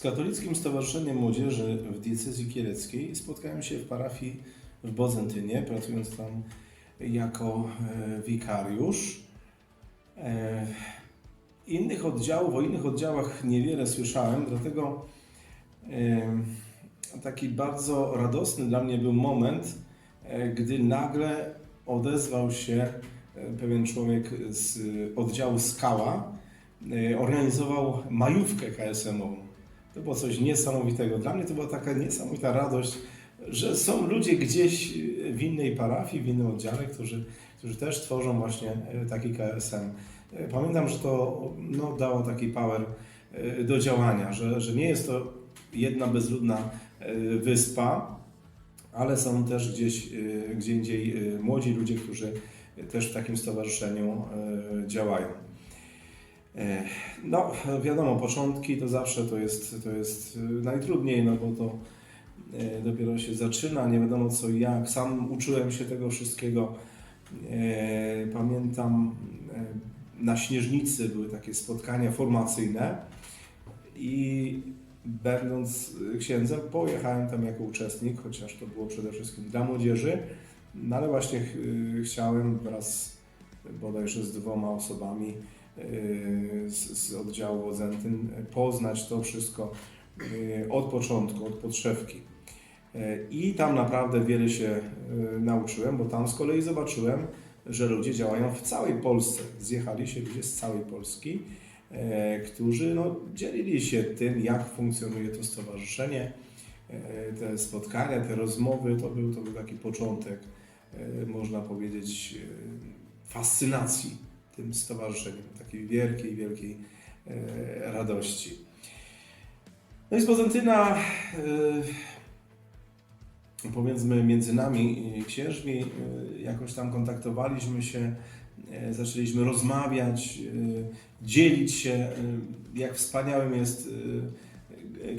Z Katolickim Stowarzyszeniem Młodzieży w diecezji kieleckiej spotkałem się w parafii w Bodzentynie, pracując tam jako e, wikariusz. E, Innych oddziałów, o innych oddziałach niewiele słyszałem, dlatego e, taki bardzo radosny dla mnie był moment, gdy nagle odezwał się pewien człowiek z oddziału Skała, organizował majówkę KSM-ową. To było coś niesamowitego. Dla mnie to była taka niesamowita radość, że są ludzie gdzieś w innej parafii, w innym oddziale, którzy, którzy też tworzą właśnie e, taki KSM. E, Pamiętam, że to no, dało taki power e, do działania, że, że nie jest to jedna bezludna wyspa, ale są też gdzieś, gdzie indziej młodzi ludzie, którzy też w takim stowarzyszeniu działają. E, No, wiadomo, początki to zawsze to jest, to jest e, najtrudniej, no bo to e, dopiero się zaczyna, nie wiadomo co i jak. Sam uczyłem się tego wszystkiego. E, Pamiętam, na Śnieżnicy były takie spotkania formacyjne i będąc księdzem, pojechałem tam jako uczestnik, chociaż to było przede wszystkim dla młodzieży, no ale właśnie ch- chciałem wraz bodajże z dwoma osobami z, z oddziału Odzentyn poznać to wszystko yy, od początku, od podszewki. Yy, I tam naprawdę wiele się yy, nauczyłem, bo tam z kolei zobaczyłem, że ludzie działają w całej Polsce. Zjechali się ludzie z całej Polski, e, którzy no, dzielili się tym, jak funkcjonuje to stowarzyszenie. E, Te spotkania, te rozmowy, to był, to był taki początek, e, można powiedzieć, e, fascynacji tym stowarzyszeniem, takiej wielkiej, wielkiej e, radości. No i z Pozentyna, e, powiedzmy między nami księżmi, e, jakoś tam kontaktowaliśmy się, zaczęliśmy rozmawiać, dzielić się, jak wspaniałym jest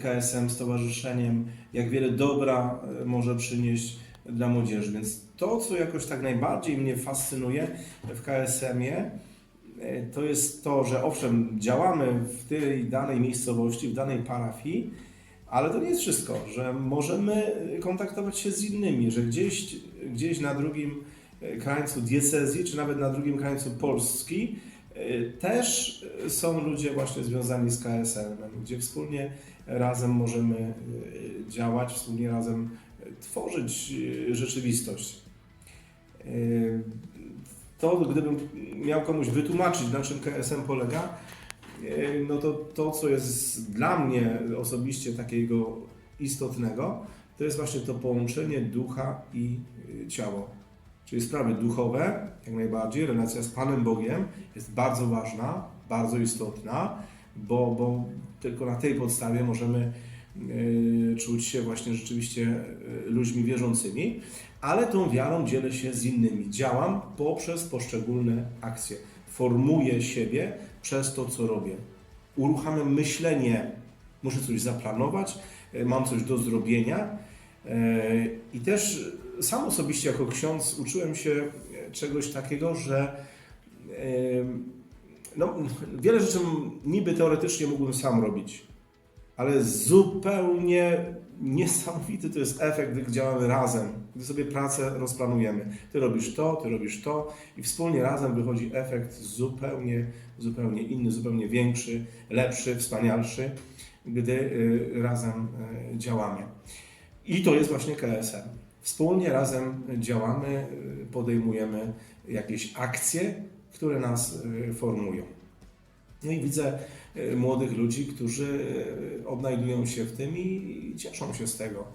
KSM stowarzyszeniem, jak wiele dobra może przynieść dla młodzieży. Więc to, co jakoś tak najbardziej mnie fascynuje w KSM-ie, e, to jest to, że owszem, działamy w tej danej miejscowości, w danej parafii, ale to nie jest wszystko, że możemy kontaktować się z innymi, że gdzieś, gdzieś na drugim e, krańcu diecezji, czy nawet na drugim krańcu Polski e, też są ludzie właśnie związani z KSM-em, gdzie wspólnie razem możemy działać, wspólnie razem tworzyć e, rzeczywistość. E, To, gdybym miał komuś wytłumaczyć, na czym KSM polega, e, no to to, co jest dla mnie osobiście takiego istotnego, to jest właśnie to połączenie ducha i ciała. Czyli sprawy duchowe, jak najbardziej, relacja z Panem Bogiem jest bardzo ważna, bardzo istotna, bo, bo tylko na tej podstawie możemy czuć się właśnie rzeczywiście y, ludźmi wierzącymi, ale tą wiarą dzielę się z innymi. Działam poprzez poszczególne akcje. Formuję siebie przez to, co robię. Uruchamiam myślenie, muszę coś zaplanować, y, mam coś do zrobienia. I też sam osobiście jako ksiądz uczyłem się czegoś takiego, że no, wiele rzeczy niby teoretycznie mógłbym sam robić, ale zupełnie niesamowity to jest efekt, gdy działamy razem, gdy sobie pracę rozplanujemy. Ty robisz to, ty robisz to i wspólnie razem wychodzi efekt zupełnie, zupełnie inny, zupełnie większy, lepszy, wspanialszy, gdy y, razem y, działamy. I to jest właśnie KSM. Wspólnie razem działamy, y, podejmujemy jakieś akcje, które nas formują. No i widzę młodych ludzi, którzy y, odnajdują się w tym i cieszą się z tego.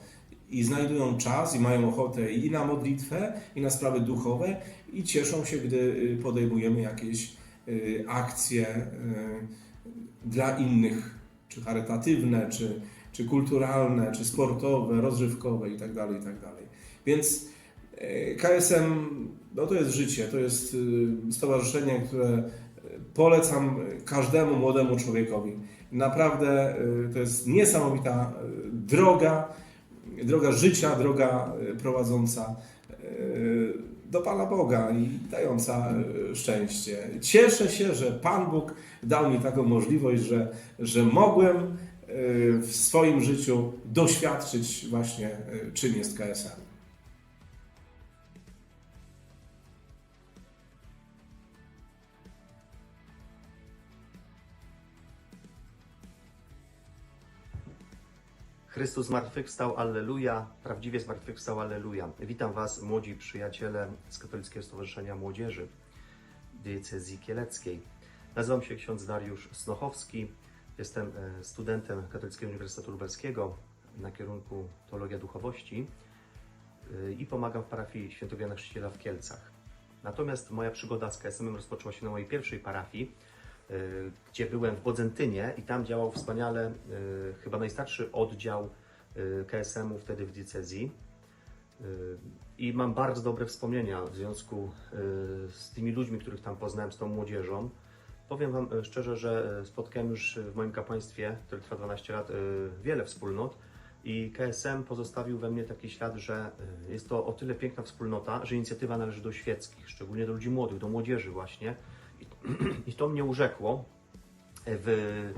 I znajdują czas i mają ochotę i na modlitwę, i na sprawy duchowe, i cieszą się, gdy y, podejmujemy jakieś y, akcje y, dla innych, czy charytatywne, czy, czy kulturalne, czy sportowe, rozrywkowe itd. itd. Więc e, KSM no to jest życie, to jest stowarzyszenie, które e, polecam każdemu młodemu człowiekowi. Naprawdę y, to jest niesamowita y, droga, droga życia, droga y, prowadząca do Pana Boga i dająca szczęście. Cieszę się, że Pan Bóg dał mi taką możliwość, że, że mogłem w swoim życiu doświadczyć właśnie, czym jest KSM. Chrystus zmartwychwstał, Alleluja, prawdziwie zmartwychwstał, Alleluja. Witam Was, młodzi przyjaciele z Katolickiego Stowarzyszenia Młodzieży Diecezji Kieleckiej. Nazywam się ksiądz Dariusz Snochowski, jestem e, studentem Katolickiego Uniwersytetu Lubelskiego na kierunku Teologia Duchowości e, i pomagam w parafii Świętego Jana Chrzciciela w Kielcach. Natomiast moja przygoda z KSM rozpoczęła się na mojej pierwszej parafii, gdzie byłem w Bodzentynie i tam działał wspaniale y, chyba najstarszy oddział y, KSM-u wtedy w diecezji. Y, I mam bardzo dobre wspomnienia w związku y, z tymi ludźmi, których tam poznałem, z tą młodzieżą. Powiem Wam y, szczerze, że y, spotkałem już w moim kapłaństwie, które trwa 12 lat, y, wiele wspólnot i KSM pozostawił we mnie taki ślad, że y, jest to o tyle piękna wspólnota, że inicjatywa należy do świeckich, szczególnie do ludzi młodych, do młodzieży właśnie. I, to mnie urzekło w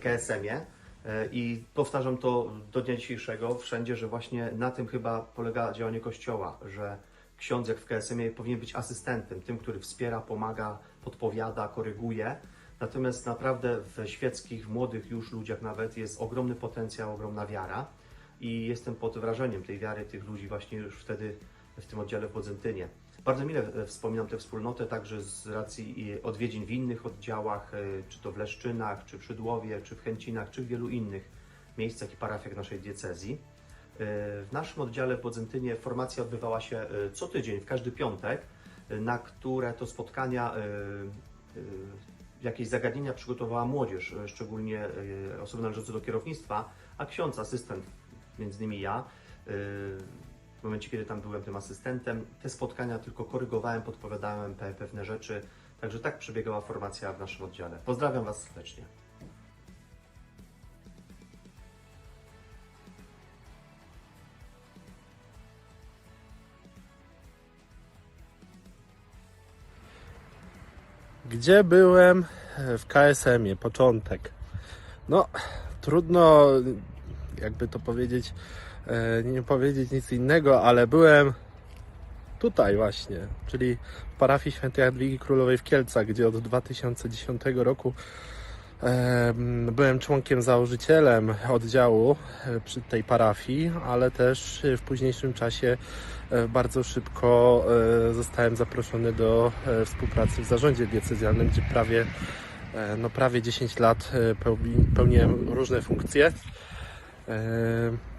KSM-ie. E, I powtarzam to do dnia dzisiejszego wszędzie, że właśnie na tym chyba polega działanie Kościoła, że ksiądz jak w KSM-ie powinien być asystentem, tym, który wspiera, pomaga, podpowiada, koryguje. Natomiast naprawdę w świeckich, młodych już ludziach nawet jest ogromny potencjał, ogromna wiara. I jestem pod wrażeniem tej wiary tych ludzi właśnie już wtedy w tym oddziale w Bodzentynie. Bardzo mile e, wspominam tę wspólnotę także z racji odwiedzin w innych oddziałach, e, czy to w Leszczynach, czy w Szydłowie, czy w Chęcinach, czy w wielu innych miejscach i parafiach naszej diecezji. E, W naszym oddziale w Bodzentynie formacja odbywała się co tydzień, w każdy piątek, na które to spotkania jakieś zagadnienia przygotowała młodzież, szczególnie osoby należące do kierownictwa, a ksiądz, asystent, między innymi ja, w momencie, kiedy tam byłem tym asystentem, te spotkania tylko korygowałem, podpowiadałem pe- pewne rzeczy. Także tak przebiegała formacja w naszym oddziale. Pozdrawiam Was serdecznie. Gdzie byłem w KSM-ie? Początek. No, trudno jakby to powiedzieć, e, nie powiedzieć nic innego, ale byłem tutaj właśnie, czyli w parafii świętej Jadwigi Królowej w Kielcach, gdzie od 2010 roku em, byłem członkiem założycielem oddziału e, przy tej parafii, ale też w późniejszym czasie e, bardzo szybko zostałem zaproszony do współpracy w zarządzie diecezjalnym, gdzie prawie, no prawie 10 lat pełni- pełniłem różne funkcje. E,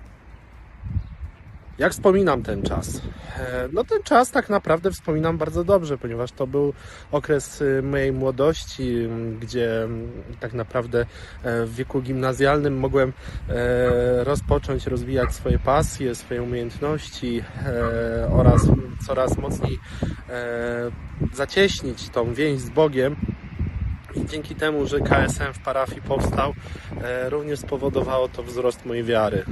Jak wspominam ten czas? E, No ten czas tak naprawdę wspominam bardzo dobrze, ponieważ to był okres y, mojej młodości, gdzie tak naprawdę e, w wieku gimnazjalnym mogłem rozpocząć rozwijać swoje pasje, swoje umiejętności oraz coraz mocniej zacieśnić tą więź z Bogiem. Dzięki temu, że KSM w parafii powstał, e, również spowodowało to wzrost mojej wiary.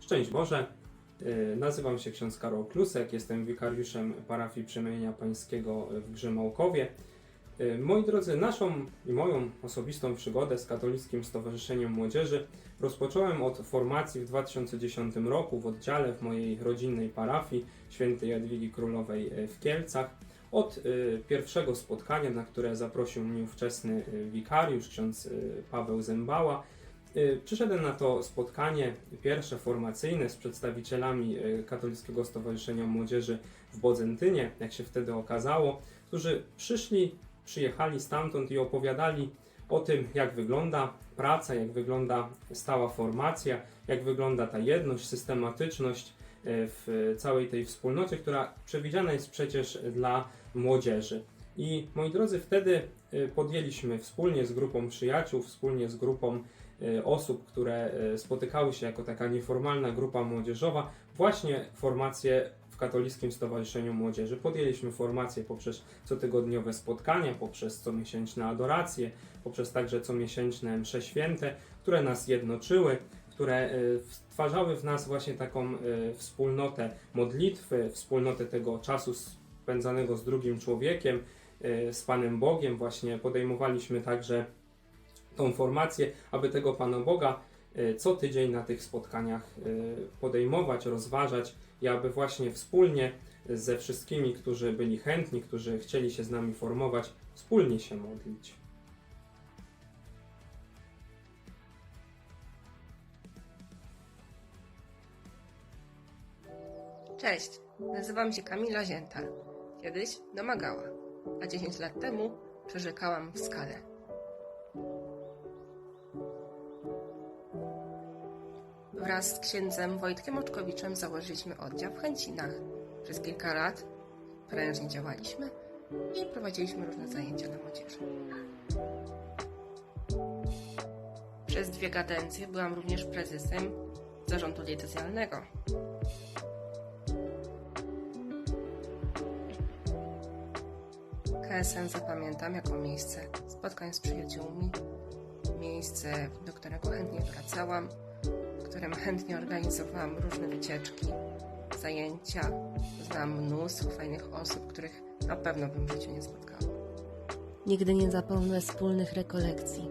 Szczęść Boże. Yy, Nazywam się ksiądz Karol Klusek, jestem wikariuszem parafii Przemienia Pańskiego w Grzymałkowie. Yy, Moi drodzy, naszą i moją osobistą przygodę z Katolickim Stowarzyszeniem Młodzieży rozpocząłem od formacji w 2010 roku w oddziale w mojej rodzinnej parafii świętej Jadwigi Królowej yy, w Kielcach. Od yy, pierwszego spotkania, na które zaprosił mnie ówczesny wikariusz, ksiądz Paweł Zembała, Y, Przyszedłem na to spotkanie pierwsze formacyjne z przedstawicielami Katolickiego Stowarzyszenia Młodzieży w Bodzentynie, jak się wtedy okazało, którzy przyszli, przyjechali stamtąd i opowiadali o tym, jak wygląda praca, jak wygląda stała formacja, jak wygląda ta jedność, systematyczność y, w całej tej wspólnocie, która przewidziana jest przecież dla młodzieży. I moi drodzy, wtedy y, podjęliśmy wspólnie z grupą przyjaciół, wspólnie z grupą y, osób, które spotykały się jako taka nieformalna grupa młodzieżowa, właśnie formację Katolickim Stowarzyszeniu Młodzieży. Podjęliśmy formację poprzez cotygodniowe spotkania, poprzez comiesięczne adoracje, poprzez także comiesięczne msze święte, które nas jednoczyły. Które e, stwarzały w nas właśnie taką e, wspólnotę modlitwy, wspólnotę tego czasu spędzanego z drugim człowiekiem, e, z Panem Bogiem. Właśnie podejmowaliśmy także tą formację, aby tego Pana Boga co tydzień na tych spotkaniach podejmować, rozważać i aby właśnie wspólnie ze wszystkimi, którzy byli chętni, którzy chcieli się z nami formować, wspólnie się modlić. Cześć, nazywam się Kamila Ziętal. Kiedyś domagała, a 10 lat temu przyrzekałam w skale. Wraz z księdzem Wojtkiem Oczkowiczem założyliśmy oddział w Chęcinach. Przez kilka lat prężnie działaliśmy i prowadziliśmy różne zajęcia dla młodzieży. Przez dwie kadencje byłam również prezesem zarządu diecezjalnego. KSM zapamiętam jako miejsce spotkań z przyjaciółmi, miejsce, do którego chętnie wracałam, którym chętnie organizowałam różne wycieczki, zajęcia. Znam mnóstwo fajnych osób, których na pewno bym w życiu nie spotkała. Nigdy nie zapomnę wspólnych rekolekcji,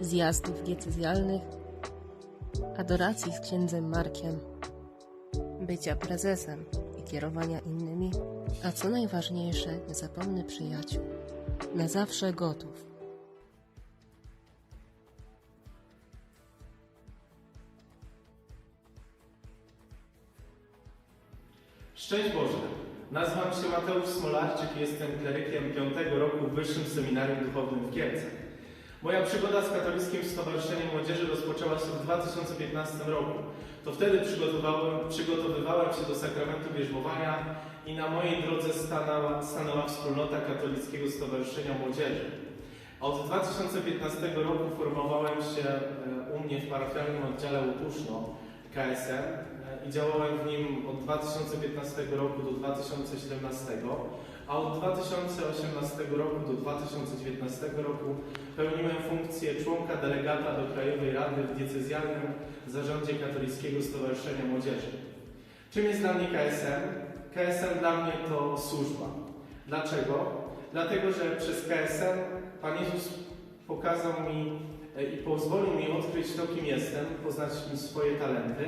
zjazdów diecezjalnych, adoracji z księdzem Markiem, bycia prezesem i kierowania innymi, a co najważniejsze, nie zapomnę przyjaciół. Na zawsze gotów. Szczęść Boże! Nazywam się Mateusz Smolarczyk i jestem klerykiem piątego roku w Wyższym Seminarium Duchownym w Kielcach. Moja przygoda z Katolickim Stowarzyszeniem Młodzieży rozpoczęła się w 2015 roku. To wtedy przygotowałem, przygotowywałem się do sakramentu bierzmowania i na mojej drodze stanęła, stanęła wspólnota Katolickiego Stowarzyszenia Młodzieży. Od 2015 roku formowałem się e, u mnie w parafialnym oddziale Łutuszno KSM i działałem w nim od 2015 roku do 2017, a od 2018 roku do 2019 roku pełniłem funkcję członka delegata do Krajowej Rady w diecezjalnym zarządzie Katolickiego Stowarzyszenia Młodzieży. Czym jest dla mnie KSM? KSM dla mnie to służba. Dlaczego? Dlatego, że przez KSM Pan Jezus pokazał mi e, i pozwolił mi odkryć to, kim jestem, poznać swoje talenty,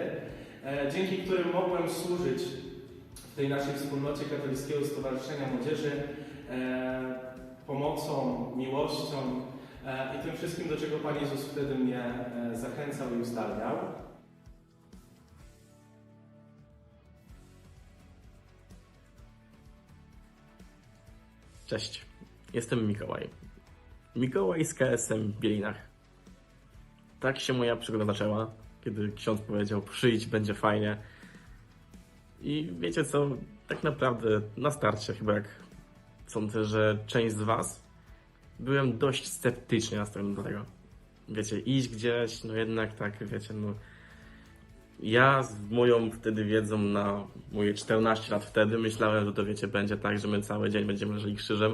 dzięki którym mogłem służyć w tej naszej wspólnocie Katolickiego Stowarzyszenia Młodzieży e, pomocą, miłością e, i tym wszystkim, do czego Pan Jezus wtedy mnie e, zachęcał i uzdalniał. Cześć, jestem Mikołaj. Mikołaj z KSM w Bielinach. Tak się moja przygoda zaczęła, kiedy ksiądz powiedział przyjdź, będzie fajnie. I wiecie co, tak naprawdę na starcie chyba jak sądzę, że część z was byłem dość sceptycznie nastawiony do tego. Wiecie, iść gdzieś, no jednak tak, wiecie, no ja z moją wtedy wiedzą na moje 14 lat wtedy myślałem, że to wiecie, będzie tak, że my cały dzień będziemy leżeli krzyżem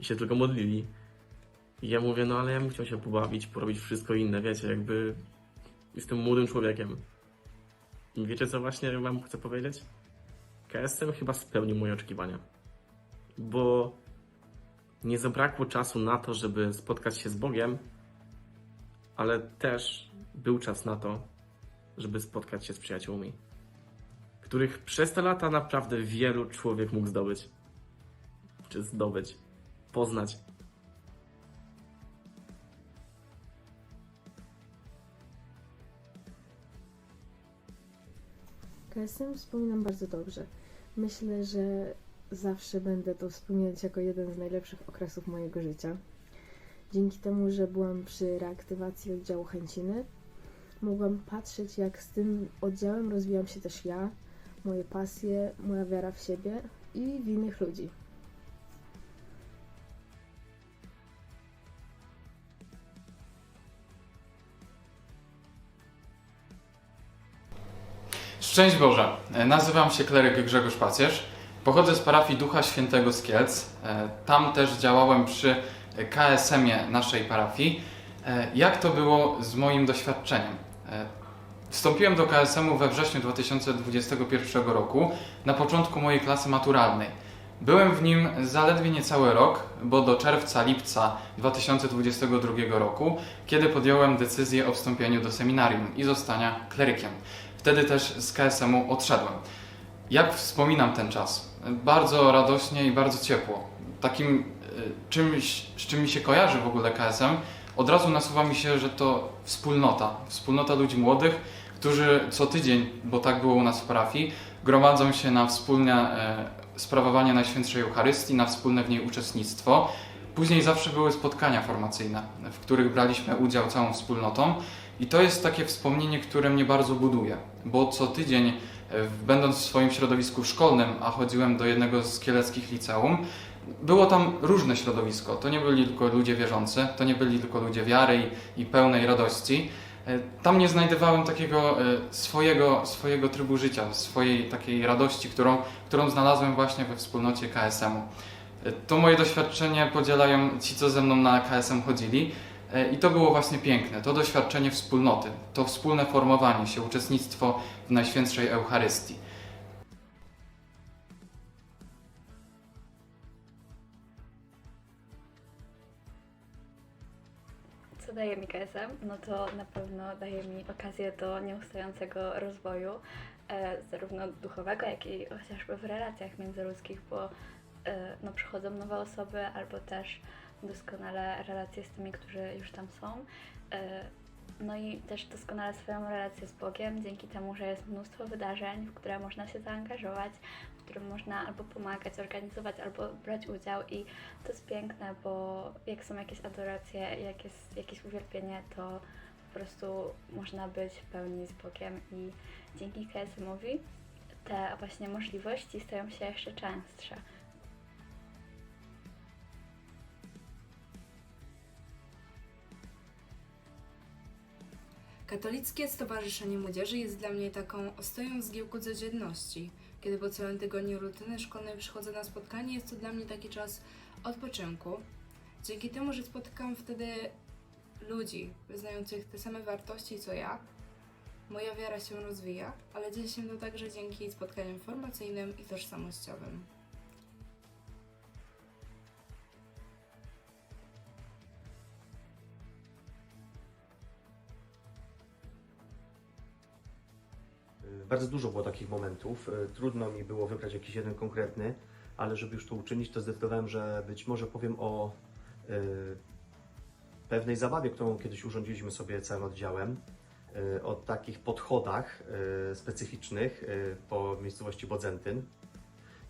i się tylko modlili. I ja mówię, no ale ja bym chciał się pobawić, porobić wszystko inne, wiecie, jakby jestem młodym człowiekiem. I wiecie co właśnie wam chcę powiedzieć? KSM chyba spełnił moje oczekiwania. Bo nie zabrakło czasu na to, żeby spotkać się z Bogiem, ale też był czas na to, żeby spotkać się z przyjaciółmi, których przez te lata naprawdę wielu człowiek mógł zdobyć. Czy zdobyć, poznać. KSM wspominam bardzo dobrze. Myślę, że zawsze będę to wspominać jako jeden z najlepszych okresów mojego życia. Dzięki temu, że byłam przy reaktywacji oddziału Chęciny, mogłam patrzeć, jak z tym oddziałem rozwijam się też ja, moje pasje, moja wiara w siebie i w innych ludzi. Szczęść Boże, E, nazywam się kleryk Grzegorz Pacierz. Pochodzę z parafii Ducha Świętego z Kielc. E, Tam też działałem przy KSM-ie naszej parafii. E, Jak to było z moim doświadczeniem? Wstąpiłem do KSM-u we wrześniu 2021 roku, na początku mojej klasy maturalnej. Byłem w nim zaledwie niecały rok, bo do czerwca, lipca 2022 roku, kiedy podjąłem decyzję o wstąpieniu do seminarium i zostania klerykiem. Wtedy też z KSM-u odszedłem. Jak wspominam ten czas? Bardzo radośnie i bardzo ciepło. Takim y, czymś, z czym mi się kojarzy w ogóle KSM, od razu nasuwa mi się, że to wspólnota. Wspólnota ludzi młodych, którzy co tydzień, bo tak było u nas w parafii, gromadzą się na wspólne e, sprawowanie Najświętszej Eucharystii, na wspólne w niej uczestnictwo. Później zawsze były spotkania formacyjne, w których braliśmy udział całą wspólnotą. I to jest takie wspomnienie, które mnie bardzo buduje, bo co tydzień, e, będąc w swoim środowisku szkolnym, a chodziłem do jednego z kieleckich liceum, było tam różne środowisko. To nie byli tylko ludzie wierzący, to nie byli tylko ludzie wiary i, i pełnej radości. E, Tam nie znajdowałem takiego e, swojego, swojego trybu życia, swojej takiej radości, którą, którą znalazłem właśnie we wspólnocie KSM-u. To moje doświadczenie podzielają ci, co ze mną na KSM chodzili. E, I to było właśnie piękne, to doświadczenie wspólnoty, to wspólne formowanie się, uczestnictwo w Najświętszej Eucharystii. Co daje mi KSM? No to na pewno daje mi okazję do nieustającego rozwoju, e, zarówno duchowego, jak i chociażby w relacjach międzyludzkich, bo e, no, przychodzą nowe osoby, albo też doskonale relacje z tymi, którzy już tam są. E, no i też doskonale swoją relację z Bogiem, dzięki temu, że jest mnóstwo wydarzeń, w które można się zaangażować, w którym można albo pomagać, organizować, albo brać udział i to jest piękne, bo jak są jakieś adoracje, jak jest jakieś uwielbienie, to po prostu można być w pełni z Bogiem i dzięki KSM-owi te właśnie możliwości stają się jeszcze częstsze. Katolickie Stowarzyszenie Młodzieży jest dla mnie taką ostoją zgiełku codzienności. Kiedy po całym tygodniu rutyny szkolnej przychodzę na spotkanie, jest to dla mnie taki czas odpoczynku. Dzięki temu, że spotykam wtedy ludzi wyznających te same wartości co ja, moja wiara się rozwija, ale dzieje się to także dzięki spotkaniom formacyjnym i tożsamościowym. Bardzo dużo było takich momentów. Y, Trudno mi było wybrać jakiś jeden konkretny, ale żeby już to uczynić, to zdecydowałem, że być może powiem o y, pewnej zabawie, którą kiedyś urządziliśmy sobie całym oddziałem. y, O takich podchodach specyficznych po miejscowości Bodzentyn.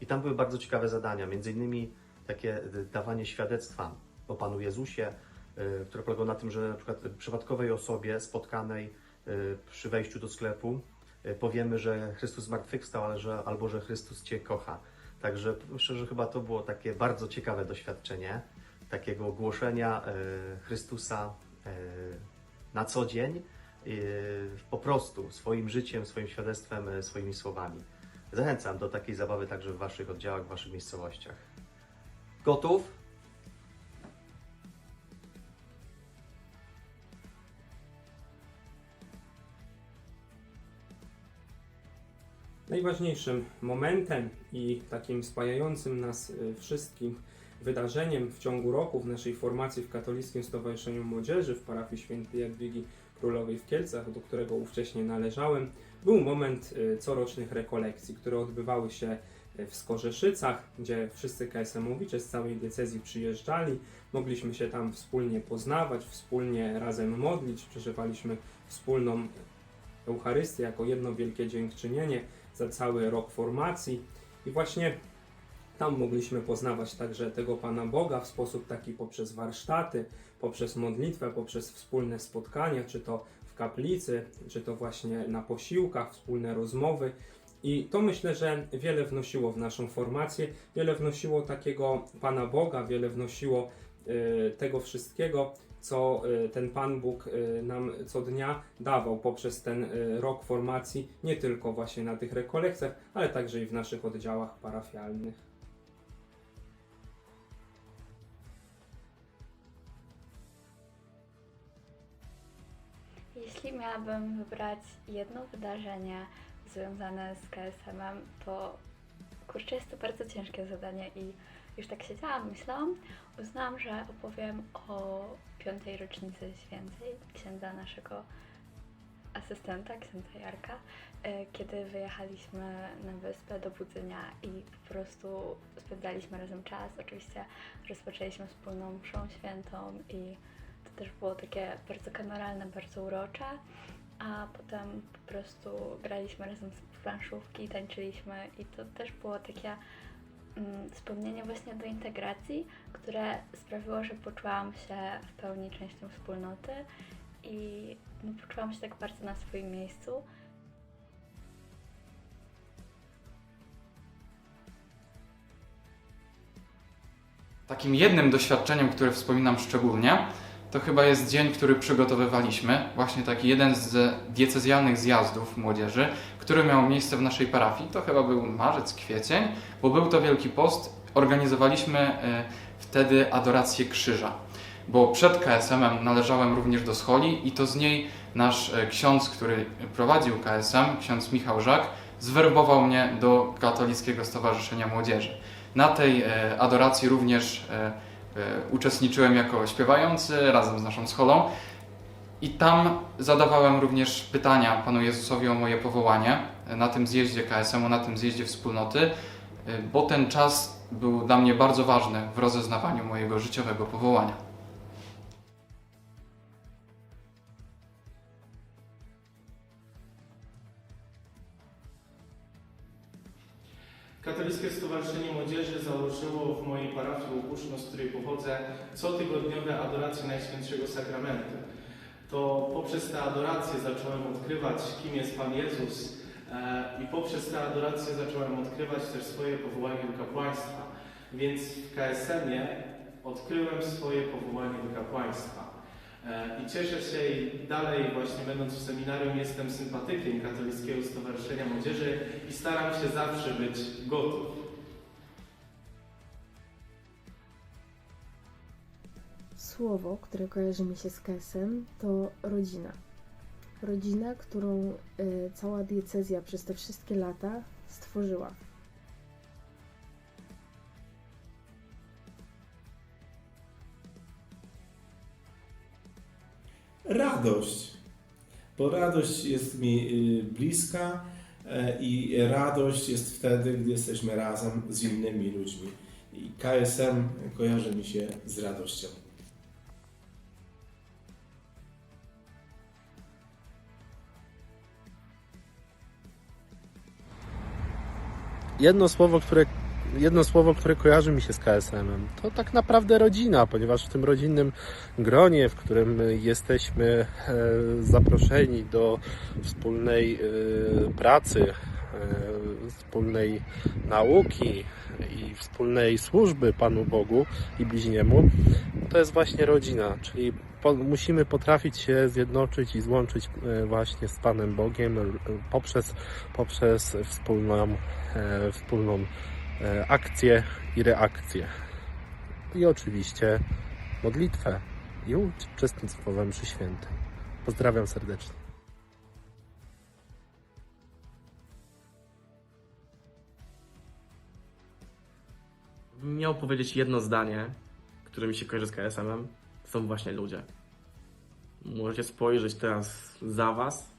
I tam były bardzo ciekawe zadania, między innymi takie dawanie świadectwa o Panu Jezusie, które polegało na tym, że na przykład przypadkowej osobie spotkanej przy wejściu do sklepu powiemy, że Chrystus zmartwychwstał, ale że, albo że Chrystus Cię kocha. Także myślę, że chyba to było takie bardzo ciekawe doświadczenie, takiego głoszenia y, Chrystusa y, na co dzień, po prostu swoim życiem, swoim świadectwem, swoimi słowami. Zachęcam do takiej zabawy także w Waszych oddziałach, w Waszych miejscowościach. Gotów? Najważniejszym momentem i takim spajającym nas y, wszystkich wydarzeniem w ciągu roku w naszej formacji w Katolickim Stowarzyszeniu Młodzieży w parafii świętej Jadwigi Królowej w Kielcach, do którego ówcześnie należałem, był moment y, corocznych rekolekcji, które odbywały się y, w Skorzeszycach, gdzie wszyscy KSM-owicze z całej diecezji przyjeżdżali. Mogliśmy się tam wspólnie poznawać, wspólnie razem modlić, przeżywaliśmy wspólną Eucharystię jako jedno wielkie dziękczynienie za cały rok formacji i właśnie tam mogliśmy poznawać także tego Pana Boga w sposób taki poprzez warsztaty, poprzez modlitwę, poprzez wspólne spotkania, czy to w kaplicy, czy to właśnie na posiłkach, wspólne rozmowy. I to myślę, że wiele wnosiło w naszą formację, wiele wnosiło takiego Pana Boga, wiele wnosiło y, tego wszystkiego, co y, ten Pan Bóg y, nam co dnia dawał poprzez ten y, rok formacji, nie tylko właśnie na tych rekolekcjach, ale także i w naszych oddziałach parafialnych. Jeśli miałabym wybrać jedno wydarzenie związane z KSM-em, to kurczę, jest to bardzo ciężkie zadanie i już tak siedziałam, myślałam, uznałam, że opowiem o piątej rocznicy świętej księdza naszego asystenta, księdza Jarka, e, kiedy wyjechaliśmy na wyspę do Budzenia i po prostu spędzaliśmy razem czas. Oczywiście rozpoczęliśmy wspólną mszą świętą i to też było takie bardzo kameralne, bardzo urocze, a potem po prostu graliśmy razem w planszówki, tańczyliśmy i to też było takie wspomnienie właśnie do integracji, które sprawiło, że poczułam się w pełni częścią wspólnoty i no, poczułam się tak bardzo na swoim miejscu. Takim jednym doświadczeniem, które wspominam szczególnie, to chyba jest dzień, który przygotowywaliśmy. Właśnie taki jeden z diecezjalnych zjazdów młodzieży, który miał miejsce w naszej parafii. To chyba był marzec, kwiecień, bo był to Wielki Post. Organizowaliśmy e, wtedy adorację krzyża, bo przed KSM-em należałem również do scholi i to z niej nasz e, ksiądz, który prowadził KSM, ksiądz Michał Żak, zwerbował mnie do Katolickiego Stowarzyszenia Młodzieży. Na tej e, adoracji również uczestniczyłem jako śpiewający razem z naszą scholą i tam zadawałem również pytania Panu Jezusowi o moje powołanie e, na tym zjeździe KSM-u, na tym zjeździe wspólnoty, e, bo ten czas był dla mnie bardzo ważny w rozeznawaniu mojego życiowego powołania. Katolickie Stowarzyszenie Założyło w mojej parafii Łukuszno, z której pochodzę, cotygodniowe adoracje Najświętszego Sakramentu. To poprzez te adoracje zacząłem odkrywać, kim jest Pan Jezus e, i poprzez te adoracje zacząłem odkrywać też swoje powołanie do kapłaństwa. Więc w KSM-ie odkryłem swoje powołanie do kapłaństwa. E, I cieszę się i dalej właśnie będąc w seminarium jestem sympatykiem Katolickiego Stowarzyszenia Młodzieży i staram się zawsze być gotów. Słowo, które kojarzy mi się z KSM, to rodzina. Rodzina, którą y, cała diecezja przez te wszystkie lata stworzyła. Radość. Bo radość jest mi y, bliska e, i radość jest wtedy, gdy jesteśmy razem z innymi ludźmi. I KSM kojarzy mi się z radością. Jedno słowo, które, jedno słowo, które kojarzy mi się z KSM-em, to tak naprawdę rodzina, ponieważ w tym rodzinnym gronie, w którym jesteśmy e, zaproszeni do wspólnej e, pracy, e, wspólnej nauki i wspólnej służby Panu Bogu i bliźniemu, to jest właśnie rodzina, czyli po, musimy potrafić się zjednoczyć i złączyć e, właśnie z Panem Bogiem poprzez, poprzez wspólną, e, wspólną e, akcję i reakcję. I oczywiście modlitwę i uczestnictwo we mszy świętej. Pozdrawiam serdecznie. Miał powiedzieć jedno zdanie, które mi się kojarzy z KSM-em, są właśnie ludzie. Możecie spojrzeć teraz za was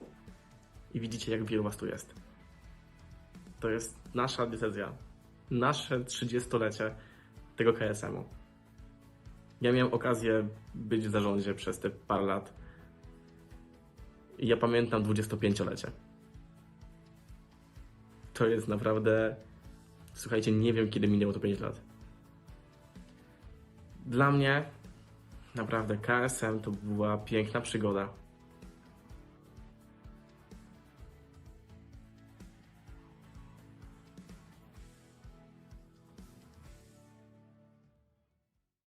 i widzicie, jak wielu was tu jest. To jest nasza decyzja, nasze 30-lecie tego KSM-u. Ja miałem okazję być w zarządzie przez te parę lat. I ja pamiętam 25-lecie. To jest naprawdę. Słuchajcie, nie wiem kiedy minęło to 5 lat. Dla mnie naprawdę KSM to była piękna przygoda.